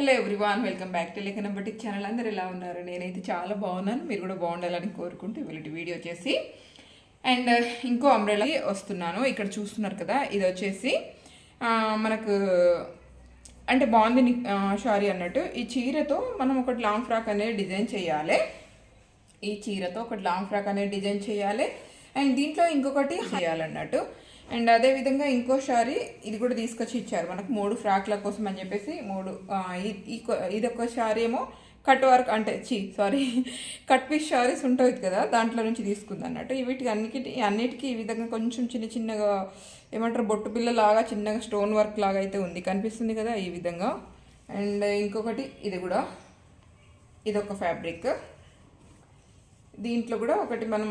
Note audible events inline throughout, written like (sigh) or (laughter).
Hello everyone welcome back to Lekhana Batti channel అందరు ఎలా ఉన్నారు? నేనైతే చాలా బాగున్నాను. మీరు కూడా బాగుండాలని కోరుకుంటూ వీళ్ళకి వీడియో వచ్చేసి అండ్ ఇంకో అంబ్రెలా వస్తున్నాను. ఇక్కడ చూస్తున్నారు కదా ఇది వచ్చేసి మనకు అంటే బాగుంది షారీ అన్నట్టు. ఈ చీరతో మనం ఒకటి లాంగ్ ఫ్రాక్ అనేది డిజైన్ చేయాలి. ఈ చీరతో ఒకటి లాంగ్ ఫ్రాక్ అనేది డిజైన్ చేయాలి. అండ్ దీంట్లో ఇంకొకటి చేయాలన్నట్టు అండ్ అదే విధంగా ఇంకో శారీ ఇది కూడా తీసుకొచ్చి ఇచ్చారు. మనకు మూడు ఫ్రాక్ల కోసం అని చెప్పేసి మూడు ఈ- ఇది ఒక శారీ ఏమో కట్ వర్క్ అంటే చీ సారీ కట్ పీస్ శారీస్ ఉంటుంది కదా దాంట్లో నుంచి తీసుకుంది అన్నట్టు. వీటికి అన్నిటి అన్నిటికీ ఈ విధంగా కొంచెం చిన్న చిన్నగా ఏమంటారు బొట్టు పిల్ల లాగా చిన్నగా స్టోన్ వర్క్ లాగా అయితే ఉంది కనిపిస్తుంది కదా ఈ విధంగా. అండ్ ఇంకొకటి ఇది కూడా ఇది ఒక ఫ్యాబ్రిక్. దీంట్లో కూడా ఒకటి మనం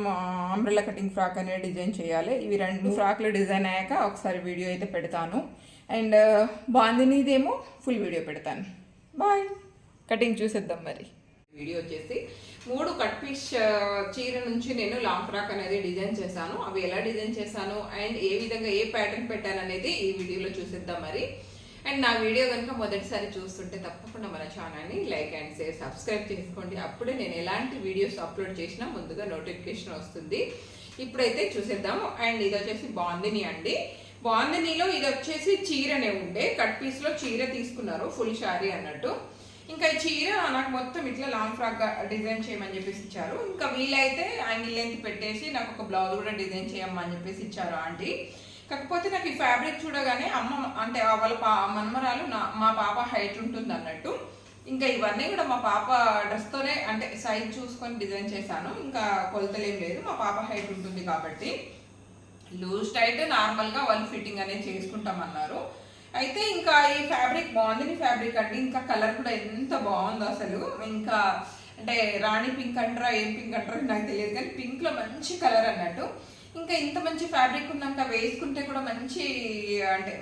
అంబ్రెల్లా కటింగ్ ఫ్రాక్ అనేది డిజైన్ చేయాలి. ఇవి రెండు ఫ్రాక్లు డిజైన్ అయ్యాక ఒకసారి వీడియో అయితే పెడతాను. అండ్ బాందినీదేమో ఫుల్ వీడియో పెడతాను. బాయ్ కటింగ్ చూసేద్దాం మరి. వీడియో వచ్చేసి మూడు కట్ పీస్ చీర నుంచి నేను లాంగ్ ఫ్రాక్ అనేది డిజైన్ చేశాను. అవి ఎలా డిజైన్ చేశాను? అండ్ ఏ విధంగా ఏ ప్యాటర్న్ పెట్టాను అనేది ఈ వీడియోలో చూసేద్దాం మరి. అండ్ నా వీడియో కనుక మొదటిసారి చూస్తుంటే తప్పకుండా మన ఛానల్ని లైక్ అండ్ షేర్ సబ్స్క్రైబ్ చేసుకోండి. అప్పుడే నేను ఎలాంటి వీడియోస్ అప్లోడ్ చేసినా ముందుగా నోటిఫికేషన్ వస్తుంది. ఇప్పుడైతే చూసేద్దాం అండ్ ఇది వచ్చేసి బాందిని అండి. బాందినిలో ఇది వచ్చేసి చీరనే ఉండే. కట్ పీస్లో చీర తీసుకున్నారు ఫుల్ శారీ అన్నట్టు. ఇంకా ఈ చీర నాకు మొత్తం ఇట్లా లాంగ్ ఫ్రాక్ డిజైన్ చేయమని చెప్పేసి ఇచ్చారు. ఇంకా వీలైతే యాంగిల్ లెంత్ పెట్టేసి నాకు ఒక బ్లౌజ్ కూడా డిజైన్ చేయమని చెప్పేసి ఇచ్చారు ఆంటీ. కాకపోతే నాకు ఈ ఫ్యాబ్రిక్ చూడగానే అమ్మ అంటే వాళ్ళ పా మన్మరాలు నా మా పాప హైట్ ఉంటుంది అన్నట్టు. ఇంకా ఇవన్నీ కూడా మా పాప డ్రెస్తోనే అంటే సైజ్ చూసుకొని డిజైన్ చేశాను. ఇంకా కొలతలేం లేదు మా పాప హైట్ ఉంటుంది కాబట్టి. లూజ్ టైట్ నార్మల్గా వాళ్ళు ఫిట్టింగ్ అనేది చేసుకుంటామన్నారు. అయితే ఇంకా ఈ ఫ్యాబ్రిక్ బాగుంది ఫ్యాబ్రిక్ అండి. ఇంకా కలర్ కూడా ఎంత బాగుందో అసలు. ఇంకా అంటే రాణి పింక్ అంటారా ఏం పింక్ అంటారో నాకు తెలియదు కానీ పింక్లో మంచి కలర్ అన్నట్టు. ఇంకా ఇంత మంచి ఫ్యాబ్రిక్ ఉన్నాక వేసుకుంటే కూడా మంచి అంటే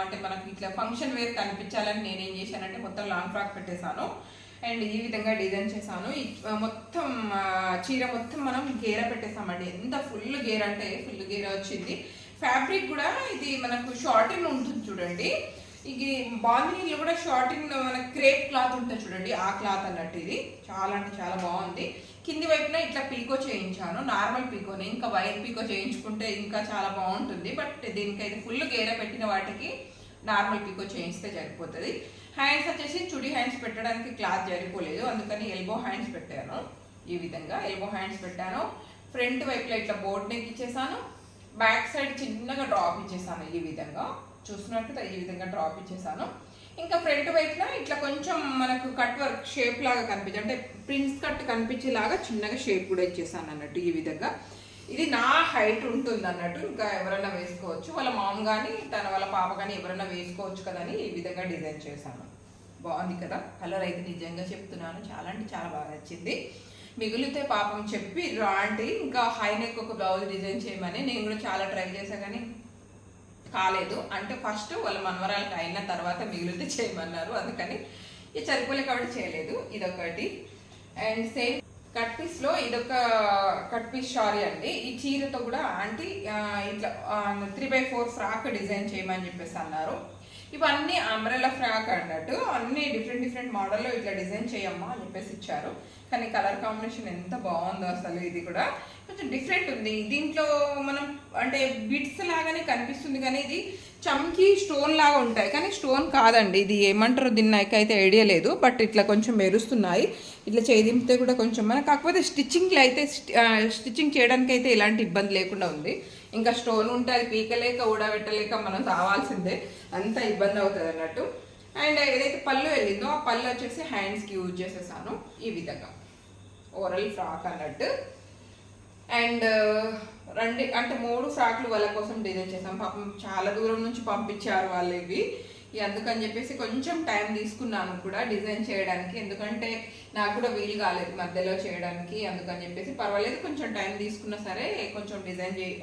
అంటే మనకి ఇట్లా ఫంక్షన్ వేర్ కనిపించాలని నేనేం చేశానంటే మొత్తం లాంగ్ ఫ్రాక్ పెట్టేశాను. అండ్ ఈ విధంగా డిజైన్ చేశాను. మొత్తం చీర మొత్తం మనం గేర పెట్టేసామండి ఎంత ఫుల్ గేర అంటే ఫుల్ గేర వచ్చింది. ఫ్యాబ్రిక్ కూడా ఇది మనకు షార్టింగ్ ఉంటుంది చూడండి. ఇది బాందినీలో కూడా షార్టింగ్ మన క్రేప్ క్లాత్ ఉంటుంది చూడండి ఆ క్లాత్ అన్నట్టు ఇది చాలా అంటే చాలా బాగుంది. కింది వైపున ఇట్లా పీకో చేయించాను నార్మల్ పీకోని ఇంకా వైర్ పీకో చేయించుకుంటే ఇంకా చాలా బాగుంటుంది. బట్ దీనికైతే ఫుల్ గేర పెట్టిన వాటికి నార్మల్ పీకో చేయిస్తే సరిపోతుంది. హ్యాండ్స్ వచ్చేసి చుడి హ్యాండ్స్ పెట్టడానికి క్లాత్ సరిపోలేదు. అందుకని ఎల్బో హ్యాండ్స్ పెట్టాను. ఈ విధంగా ఎల్బో హ్యాండ్స్ పెట్టాను. ఫ్రంట్ వైపులో ఇట్లా బోర్డ్ నెక్ ఇచ్చేసాను బ్యాక్ సైడ్ చిన్నగా డ్రాప్ ఇచ్చేసాను ఈ విధంగా. చూస్తున్నట్టు ఈ విధంగా డ్రాప్ ఇచ్చేసాను. ఇంకా ఫ్రంట్ వైపున ఇట్లా కొంచెం మనకు కట్ వర్క్ షేప్ లాగా కనిపించి అంటే ప్రిన్స్ కట్ కనిపించేలాగా చిన్నగా షేప్ కూడా ఇచ్చేసాను అన్నట్టు ఈ విధంగా. ఇది నా హైట్ ఉంటుంది అన్నట్టు ఇంకా ఎవరైనా వేసుకోవచ్చు. వాళ్ళ మామ్ కానీ తన వాళ్ళ పాప కానీ ఎవరైనా వేసుకోవచ్చు కదా అని ఈ విధంగా డిజైన్ చేశాను. బాగుంది కదా? కలర్ అయితే నిజంగా చెప్తున్నాను. చాలా అంటే చాలా బాగా నచ్చింది. మిగిలితే పాపం చెప్పి రా అంటే ఇంకా హై నెక్ ఒక బ్లౌజ్ డిజైన్ చేయమని నేను కూడా చాలా ట్రై చేశా కానీ కాలేదు. అంటే ఫస్ట్ వాళ్ళ మనవరాలకి అయిన తర్వాత మిగిలితే చేయమన్నారు. అందుకని ఇది సరిపోలే కాబట్టి చేయలేదు. ఇదొకటి. అండ్ సేమ్ కట్ పీస్లో ఇదొక కట్ పీస్ షారీ అండి. ఈ చీరతో కూడా ఆంటీ ఇట్లా three by four frock design చేయమని చెప్పేసి అన్నారు. ఇవన్నీ అంబ్రెలా ఫ్రాక్ అన్నట్టు అన్ని డిఫరెంట్ డిఫరెంట్ మోడల్లో ఇట్లా డిజైన్ చేయమ్మా అని చెప్పేసి ఇచ్చారు. కానీ కలర్ కాంబినేషన్ ఎంత బాగుందో అసలు ఇది కూడా. కొంచెం డిఫరెంట్ ఉంది. దీంట్లో మనం అంటే బిట్స్ లాగానే కనిపిస్తుంది కానీ ఇది చమ్కి స్టోన్ లాగా ఉంటాయి. కానీ స్టోన్ కాదండి. ఇది ఏమంటారు? దీన్ని నాకైతే ఐడియా లేదు. బట్ ఇట్లా కొంచెం మెరుస్తున్నాయి. ఇట్లా చేదింపితే కూడా కొంచెం మన కాకపోతే స్టిచ్చింగ్లో అయితే స్టిచ్చింగ్ చేయడానికి అయితే ఎలాంటి ఇబ్బంది లేకుండా ఉంది. ఇంకా స్టోన్ ఉంటే అది పీకలేక ఊడబెట్టలేక మనం తావాల్సిందే. అంత ఇబ్బంది అవుతుంది అన్నట్టు. అండ్ ఏదైతే పళ్ళు వెళ్ళిందో ఆ పళ్ళు వచ్చేసి హ్యాండ్స్కి యూజ్ చేసేసాను. ఈ విధంగా. ఓరల్ ఫ్రాక్ అన్నట్టు. అండ్ రెండు అంటే మూడు ఫ్రాక్లు వాళ్ళ కోసం డిజైన్ చేసాం పాపం చాలా దూరం నుంచి పంపించారు వాళ్ళు ఇవి. అందుకని చెప్పేసి కొంచెం టైం తీసుకున్నాను కూడా డిజైన్ చేయడానికి. ఎందుకంటే నాకు కూడా వీలు కాలేదు మధ్యలో చేయడానికి. అందుకని చెప్పేసి పర్వాలేదు కొంచెం టైం తీసుకున్నా సరే కొంచెం డిజైన్ చేయి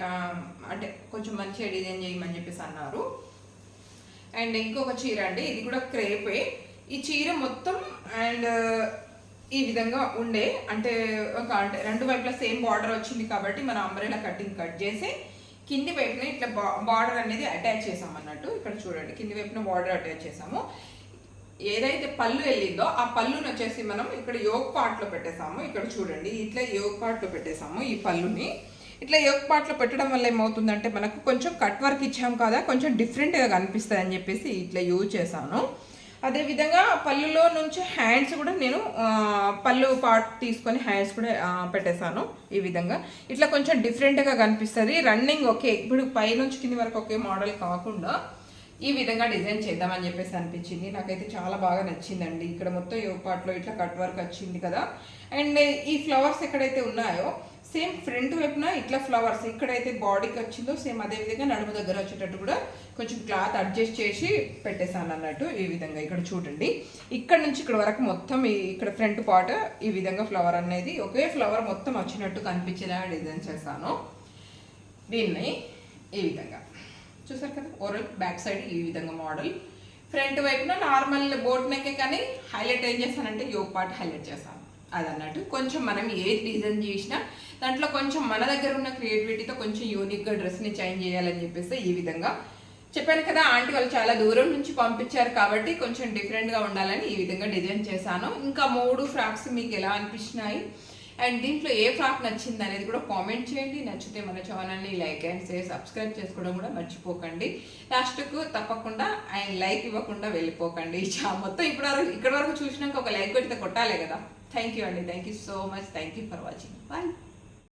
అంటే కొంచెం మంచిగా డిజైన్ చేయమని చెప్పేసి అన్నారు. అండ్ ఇంకొక చీర అండి ఇది కూడా క్రేపే. ఈ చీర మొత్తం అండ్ ఈ విధంగా ఉండే అంటే ఒక అంటే రెండు వైపులా సేమ్ బార్డర్ వచ్చింది కాబట్టి మన అంబ్రెలా కటింగ్ కట్ చేసి కింది వైపున ఇట్లా బార్డర్ అనేది అటాచ్ చేసాం అన్నట్టు ఇక్కడ చూడండి. కింది వైపున బార్డర్ అటాచ్ చేసాము. ఏదైతే పళ్ళు వెళ్ళిందో ఆ పళ్ళుని వచ్చేసి మనం ఇక్కడ యోగ్ పాట్లో పెట్టేసాము. ఇక్కడ చూడండి ఇట్లా యోగ్ పార్ట్లో పెట్టేసాము ఈ పళ్ళుని. ఇట్లా యోగ్ పాట్లో పెట్టడం వల్ల ఏమవుతుందంటే మనకు కొంచెం కట్ వర్క్ ఇచ్చాం కదా కొంచెం డిఫరెంట్గా కనిపిస్తుంది అని చెప్పేసి ఇట్లా యూజ్ చేశాను. అదేవిధంగా పళ్ళులో నుంచి హ్యాండ్స్ కూడా నేను పళ్ళు పార్ట్ తీసుకొని హ్యాండ్స్ కూడా పెట్టేశాను ఈ విధంగా. ఇట్లా కొంచెం డిఫరెంట్గా కనిపిస్తుంది. రన్నింగ్ ఓకే ఇప్పుడు పైనుంచి కింది వరకు ఒకే మోడల్ కాకుండా ఈ విధంగా డిజైన్ చేద్దామని చెప్పేసి అనిపించింది. నాకైతే చాలా బాగా నచ్చిందండి. ఇక్కడ మొత్తం యోగ పార్ట్లో ఇట్లా కట్ వర్క్ వచ్చింది కదా. అండ్ ఈ ఫ్లవర్స్ ఎక్కడైతే ఉన్నాయో సేమ్ ఫ్రంట్ వైపున ఇట్లా ఫ్లవర్స్ ఇక్కడైతే బాడీకి వచ్చిందో సేమ్ అదే విధంగా నడుము దగ్గర వచ్చేటట్టు కూడా కొంచెం క్లాత్ అడ్జస్ట్ చేసి పెట్టేశాను అన్నట్టు ఈ విధంగా ఇక్కడ చూడండి. ఇక్కడ నుంచి ఇక్కడ వరకు మొత్తం ఈ ఇక్కడ ఫ్రంట్ పార్ట్ ఈ విధంగా ఫ్లవర్ అనేది ఒకే ఫ్లవర్ మొత్తం వచ్చినట్టు కనిపించేలా డిజైన్ చేశాను. దీన్ని ఈ విధంగా. చూసారు కదా ఓరల్ బ్యాక్ సైడ్ ఈ విధంగా మోడల్. ఫ్రంట్ వైపున నార్మల్ బోట్ నెక్కే కానీ హైలైట్ ఏం చేశానంటే యోగ్ పార్ట్ హైలైట్ చేశాను. అది అన్నట్టు కొంచెం మనం ఏ డిజైన్ చేసినా దాంట్లో కొంచెం మన దగ్గర ఉన్న క్రియేటివిటీతో కొంచెం యూనిక్గా డ్రెస్ని చేంజ్ చేయాలని చెప్పేసి ఈ విధంగా చెప్పాను కదా ఆంటీ వాళ్ళు చాలా దూరం నుంచి పంపించారు కాబట్టి కొంచెం డిఫరెంట్గా ఉండాలని ఈ విధంగా డిజైన్ చేశాను. ఇంకా మూడు ఫ్రాక్స్ మీకు ఎలా అనిపించినాయి? అండ్ దీంట్లో ఏ ఫ్రాక్ నచ్చింది అనేది కూడా కామెంట్ చేయండి. నచ్చితే మన ఛానల్ని లైక్ అండ్ షేర్ సబ్స్క్రైబ్ చేసుకోవడం కూడా మర్చిపోకండి. లాస్ట్కు తప్పకుండా ఆయన లైక్ ఇవ్వకుండా వెళ్ళిపోకండి. (laughs) మొత్తం ఇప్పుడు వరకు ఇక్కడ వరకు చూసినాక ఒక లైక్ కొట్టితే కొట్టాలి కదా. థ్యాంక్ యూ అండి. Thank you so much thank you for watching bye